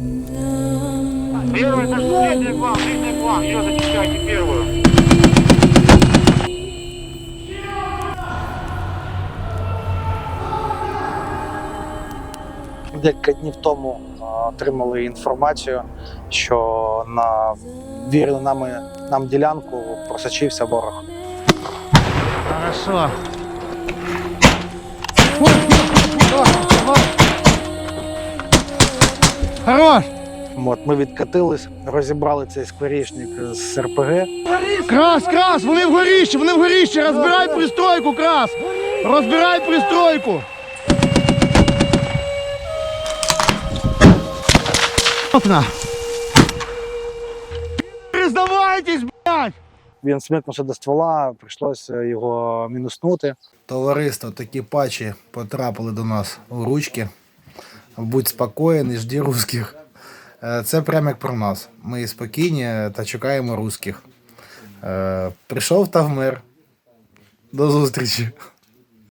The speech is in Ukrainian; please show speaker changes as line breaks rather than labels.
Первый, это средний план, средний план, еще зачищайте первую.
Декілька днів тому отримали інформацію, що на вірну нами нам ділянку просочився ворог.
Хорошо. Хорош!
От, ми відкатились, розібрали цей скворічник з РПГ.
Крас, крас! Вони в горіщі, вони в горіщі! Розбирай пристройку, крас! Розбирай пристройку! Окна! Здавайтесь, блядь!
Він смикнувся до ствола, прийшлося його мінуснути.
Товариство, такі патчі потрапили до нас у ручки. Будь спокоєн і жди русських. Е, Це прямо як про нас. Ми спокійні та чекаємо русських. Е, Прийшов та вмер. До зустрічі.